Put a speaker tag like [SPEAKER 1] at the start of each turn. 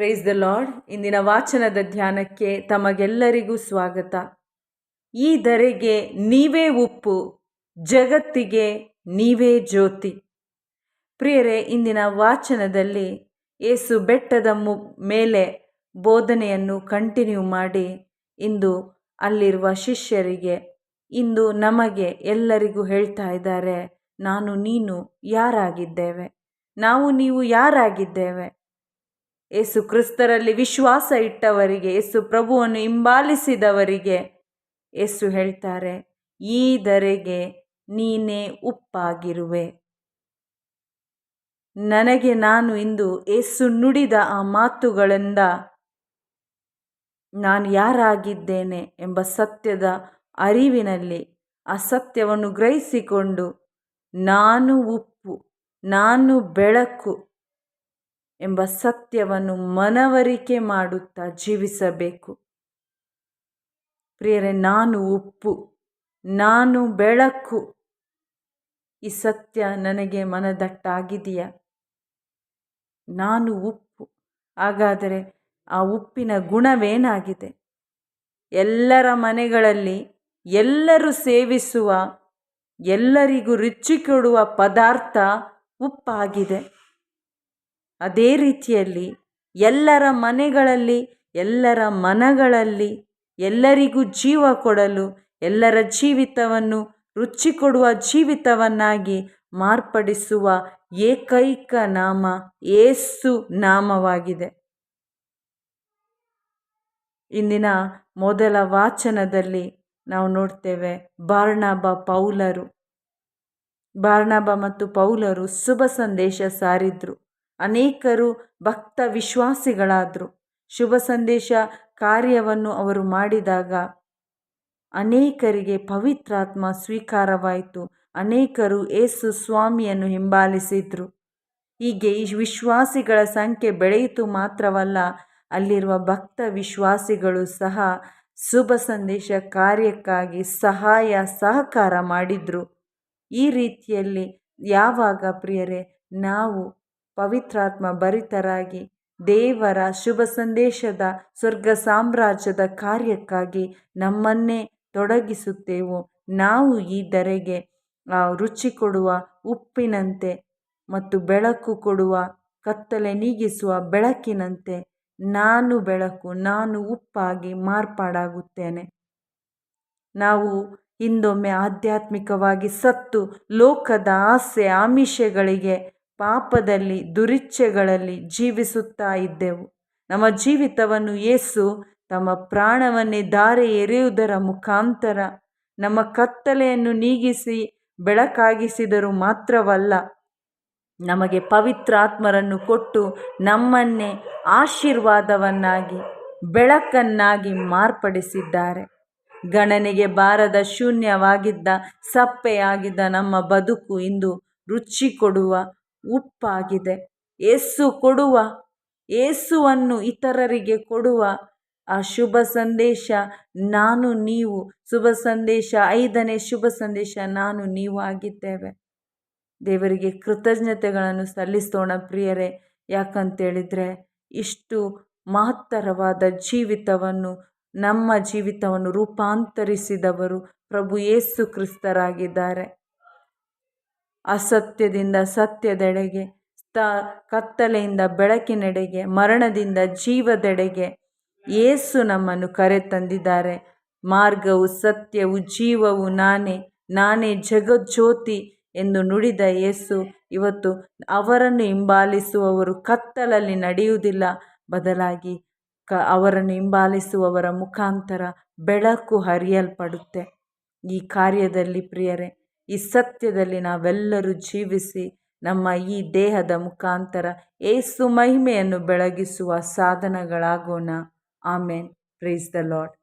[SPEAKER 1] Praise the lord ಇಂದಿನ ವಾಚನದ ಧ್ಯಾನಕ್ಕೆ ತಮಗೆಲ್ಲರಿಗೂ ಸ್ವಾಗತ. ಈ ಧರೆಗೆ ನೀವೇ ಉಪ್ಪು, ಜಗತ್ತಿಗೆ ನೀವೇ ಜ್ಯೋತಿ. ಪ್ರಿಯರೇ, ಇಂದಿನ ವಾಚನದಲ್ಲಿ ಏಸು ಬೆಟ್ಟದ ಮು, ಮೇಲೆ ಬೋಧನೆಯನ್ನು ಕಂಟಿನ್ಯೂ ಮಾಡಿ ಇಂದು ಅಲ್ಲಿರುವ ಶಿಷ್ಯರಿಗೆ ಇಂದು ನಮಗೆ ಎಲ್ಲರಿಗೂ ಹೇಳ್ತಾ ಇದ್ದಾರೆ, ನಾನು ನೀನು ಯಾರಾಗಿದ್ದೇವೆ? ನಾವು ನೀವು ಯಾರಾಗಿದ್ದೇವೆ? ಏಸು ಕ್ರಿಸ್ತರಲ್ಲಿ ವಿಶ್ವಾಸ ಇಟ್ಟವರಿಗೆ ಏಸು ಪ್ರಭುವನ್ನು ಹಿಂಬಾಲಿಸಿದವರಿಗೆ ಏಸು ಹೇಳ್ತಾರೆ, ಈ ದರೆಗೆ ನೀನೇ ಉಪ್ಪಾಗಿರುವೆ. ನನಗೆ ನಾನು ಇಂದು ಏಸು ನುಡಿದ ಆ ಮಾತುಗಳಿಂದ ನಾನು ಯಾರಾಗಿದ್ದೇನೆ ಎಂಬ ಸತ್ಯದ ಅರಿವಿನಲ್ಲಿ, ಆ ಸತ್ಯವನ್ನು ಗ್ರಹಿಸಿಕೊಂಡು, ನಾನು ಉಪ್ಪು, ನಾನು ಬೆಳಕು ಎಂಬ ಸತ್ಯವನ್ನು ಮನವರಿಕೆ ಮಾಡುತ್ತಾ ಜೀವಿಸಬೇಕು. ಪ್ರಿಯರೇ, ನಾನು ಉಪ್ಪು, ನಾನು ಬೆಳಕು. ಈ ಸತ್ಯ ನನಗೆ ಮನದಟ್ಟಾಗಿದೆಯಾ? ನಾನು ಉಪ್ಪು. ಹಾಗಾದರೆ ಆ ಉಪ್ಪಿನ ಗುಣವೇನಾಗಿದೆ? ಎಲ್ಲರ ಮನೆಗಳಲ್ಲಿ ಎಲ್ಲರೂ ಸೇವಿಸುವ, ಎಲ್ಲರಿಗೂ ರುಚಿ ಕೊಡುವ ಪದಾರ್ಥ ಉಪ್ಪಾಗಿದೆ. ಅದೇ ರೀತಿಯಲ್ಲಿ ಎಲ್ಲರ ಮನೆಗಳಲ್ಲಿ, ಎಲ್ಲರ ಮನಗಳಲ್ಲಿ ಎಲ್ಲರಿಗೂ ಜೀವ ಕೊಡಲು, ಎಲ್ಲರ ಜೀವಿತವನ್ನು ರುಚಿ ಕೊಡುವ ಜೀವಿತವನ್ನಾಗಿ ಮಾರ್ಪಡಿಸುವ ಏಕೈಕ ನಾಮ ಏಸು ನಾಮವಾಗಿದೆ. ಇಂದಿನ ಮೊದಲ ವಾಚನದಲ್ಲಿ ನಾವು ನೋಡ್ತೇವೆ ಬಾರ್ಣಬ ಪೌಲರು. ಬಾರ್ಣಬ ಮತ್ತು ಪೌಲರು ಶುಭ ಸಂದೇಶ ಸಾರಿದ್ರು. ಅನೇಕರು ಭಕ್ತ ವಿಶ್ವಾಸಿಗಳಾದರು. ಶುಭ ಸಂದೇಶ ಕಾರ್ಯವನ್ನು ಅವರು ಮಾಡಿದಾಗ ಅನೇಕರಿಗೆ ಪವಿತ್ರಾತ್ಮ ಸ್ವೀಕಾರವಾಯಿತು. ಅನೇಕರು ಏಸು ಸ್ವಾಮಿಯನ್ನು ಹಿಂಬಾಲಿಸಿದರು. ಹೀಗೆ ಈ ವಿಶ್ವಾಸಿಗಳ ಸಂಖ್ಯೆ ಬೆಳೆಯಿತು ಮಾತ್ರವಲ್ಲ, ಅಲ್ಲಿರುವ ಭಕ್ತ ವಿಶ್ವಾಸಿಗಳು ಸಹ ಶುಭ ಸಂದೇಶ ಕಾರ್ಯಕ್ಕಾಗಿ ಸಹಾಯ, ಸಹಕಾರ ಮಾಡಿದರು. ಈ ರೀತಿಯಲ್ಲಿ ಯಾವಾಗ ಪ್ರಿಯರೇ, ನಾವು ಪವಿತ್ರಾತ್ಮ ಭರಿತರಾಗಿ, ದೇವರ ಶುಭ ಸಂದೇಶದ ಸ್ವರ್ಗ ಸಾಮ್ರಾಜ್ಯದ ಕಾರ್ಯಕ್ಕಾಗಿ ನಮ್ಮನ್ನೇ ತೊಡಗಿಸುತ್ತೇವು. ನಾವು ಈ ಧರೆಗೆ ರುಚಿ ಕೊಡುವ ಉಪ್ಪಿನಂತೆ ಮತ್ತು ಬೆಳಕು ಕೊಡುವ ಕತ್ತಲೆ ನೀಗಿಸುವ ಬೆಳಕಿನಂತೆ ನಾನು ಬೆಳಕು, ನಾನು ಉಪ್ಪಾಗಿ ಮಾರ್ಪಾಡಾಗುತ್ತೇನೆ. ನಾವು ಹಿಂದೊಮ್ಮೆ ಆಧ್ಯಾತ್ಮಿಕವಾಗಿ ಸತ್ತು ಲೋಕದ ಆಸೆ ಆಮಿಷಗಳಿಗೆ ಪಾಪದಲ್ಲಿ, ದುರಿಚ್ಛೆಗಳಲ್ಲಿ ಜೀವಿಸುತ್ತಾ ಇದ್ದೆವು. ನಮ್ಮ ಜೀವಿತವನ್ನು ಏಸು ತಮ್ಮ ಪ್ರಾಣವನ್ನೇ ದಾರೆ ಎರೆಯುವುದರ ಮುಖಾಂತರ ನಮ್ಮ ಕತ್ತಲೆಯನ್ನು ನೀಗಿಸಿ, ಬೆಳಕಾಗಿಸಿದರು ಮಾತ್ರವಲ್ಲ, ನಮಗೆ ಪವಿತ್ರಾತ್ಮರನ್ನು ಕೊಟ್ಟು ನಮ್ಮನ್ನೇ ಆಶೀರ್ವಾದವನ್ನಾಗಿ, ಬೆಳಕನ್ನಾಗಿ ಮಾರ್ಪಡಿಸಿದ್ದಾರೆ. ಗಣನೆಗೆ ಬಾರದ ಶೂನ್ಯವಾಗಿದ್ದ, ಸಪ್ಪೆಯಾಗಿದ್ದ ನಮ್ಮ ಬದುಕು ಇಂದು ರುಚಿ ಕೊಡುವ ಉಪ್ಪಾಗಿದೆ. ಏಸು ಕೊಡುವ, ಏಸುವನ್ನು ಇತರರಿಗೆ ಕೊಡುವ ಆ ಶುಭ ಸಂದೇಶ ನಾನು ನೀವು, ಶುಭ ಸಂದೇಶ, ಐದನೇ ಶುಭ ಸಂದೇಶ ನಾನು ನೀವು ಆಗಿದ್ದೇವೆ. ದೇವರಿಗೆ ಕೃತಜ್ಞತೆಗಳನ್ನು ಸಲ್ಲಿಸೋಣ ಪ್ರಿಯರೇ. ಯಾಕಂತೇಳಿದರೆ ಇಷ್ಟು ಮಹತ್ತರವಾದ ಜೀವಿತವನ್ನು, ನಮ್ಮ ಜೀವಿತವನ್ನು ರೂಪಾಂತರಿಸಿದವರು ಪ್ರಭು ಯೇಸು ಕ್ರಿಸ್ತರಾಗಿದ್ದಾರೆ. ಅಸತ್ಯದಿಂದ ಸತ್ಯದೆಡೆಗೆ, ತ, ಕತ್ತಲೆಯಿಂದ ಬೆಳಕಿನೆಡೆಗೆ, ಮರಣದಿಂದ ಜೀವದೆಡೆಗೆ ಏಸು ನಮ್ಮನ್ನು ಕರೆ ತಂದಿದ್ದಾರೆ ಮಾರ್ಗವು ಸತ್ಯವು, ಜೀವವು ನಾನೇ ನಾನೇ ಜಗಜ್ಯೋತಿ ಎಂದು ನುಡಿದ ಯೇಸು ಇವತ್ತು ಅವರನ್ನು ಹಿಂಬಾಲಿಸುವವರು ಕತ್ತಲಲ್ಲಿ ನಡೆಯುವುದಿಲ್ಲ. ಬದಲಾಗಿ ಕ, ಅವರನ್ನು ಹಿಂಬಾಲಿಸುವವರ ಮುಖಾಂತರ ಬೆಳಕು ಹರಿಯಲ್ಪಡುತ್ತೆ. ಈ ಕಾರ್ಯದಲ್ಲಿ ಪ್ರಿಯರೇ ಈ ಸತ್ಯದಲ್ಲಿ ನಾವೆಲ್ಲರೂ ಜೀವಿಸಿ ನಮ್ಮ ಈ ದೇಹದ ಮುಖಾಂತರ ಏಸು ಮಹಿಮೆಯನ್ನು ಬೆಳಗಿಸುವ ಸಾಧನಗಳಾಗೋಣ. ಆಮೇನ್. Praise the lord